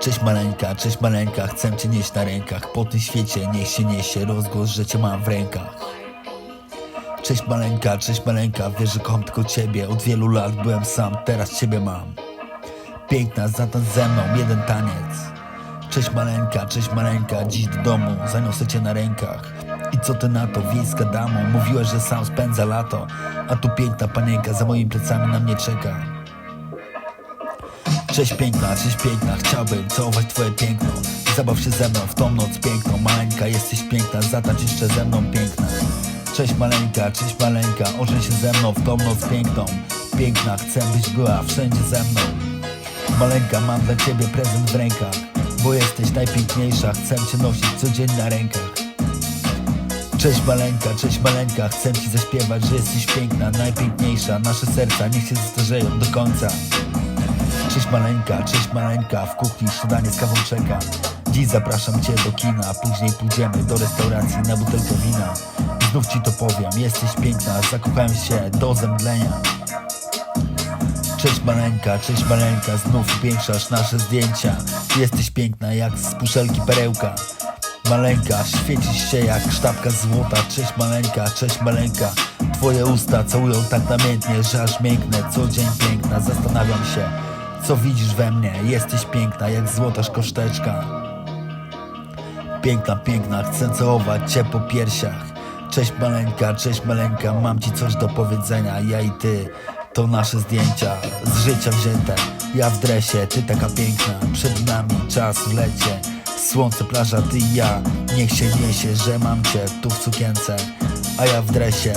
Cześć maleńka, cześć maleńka, chcę cię nieść na rękach. Po tym świecie niech się niesie rozgłos, że cię mam w rękach. Cześć maleńka, cześć maleńka, wiesz, że kocham tylko ciebie. Od wielu lat byłem sam, teraz ciebie mam. Piękna, zatań ze mną, jeden taniec. Cześć maleńka, cześć maleńka, dziś do domu, zaniosę cię na rękach. I co ty na to, wiejska damo, mówiłaś, że sam spędza lato A tu piękna panienka za moimi plecami na mnie czeka Cześć piękna, cześć piękna, chciałbym całować twoje piękno Zabaw się ze mną w tą noc piękną. Maleńka, jesteś piękna, zatacz jeszcze ze mną piękna. Cześć maleńka, cześć maleńka, ożeń się ze mną w tą noc piękną. Piękna, chcę byś była wszędzie ze mną. Maleńka, mam dla ciebie prezent w rękach Bo jesteś najpiękniejsza, chcę cię nosić codziennie na rękach. Cześć maleńka, cześć maleńka, chcę ci zaśpiewać, że jesteś piękna, najpiękniejsza. Nasze serca niech się zastarzeją do końca Cześć maleńka, cześć maleńka, w kuchni śniadanie z kawą czeka. Dziś zapraszam cię do kina, później pójdziemy do restauracji na butelkę wina. Znów ci to powiem, jesteś piękna, zakochałem się do zemdlenia. Cześć maleńka, cześć maleńka, znów upiększasz nasze zdjęcia. Jesteś piękna jak z puszelki perełka. Maleńka, świecisz się jak sztabka złota. Cześć maleńka, cześć maleńka Twoje usta całują tak namiętnie, że aż mięknę. Co dzień piękna, zastanawiam się Co widzisz we mnie, jesteś piękna jak złota szkoszteczka. Piękna, piękna, chcę całować cię po piersiach. Cześć maleńka, cześć maleńka, mam ci coś do powiedzenia. Ja i ty, to nasze zdjęcia z życia wzięte. Ja w dresie, ty taka piękna, przed nami czas w lecie. Słońce, plaża, ty i ja, niech się niesie, że mam cię tu w sukience. A ja w dresie,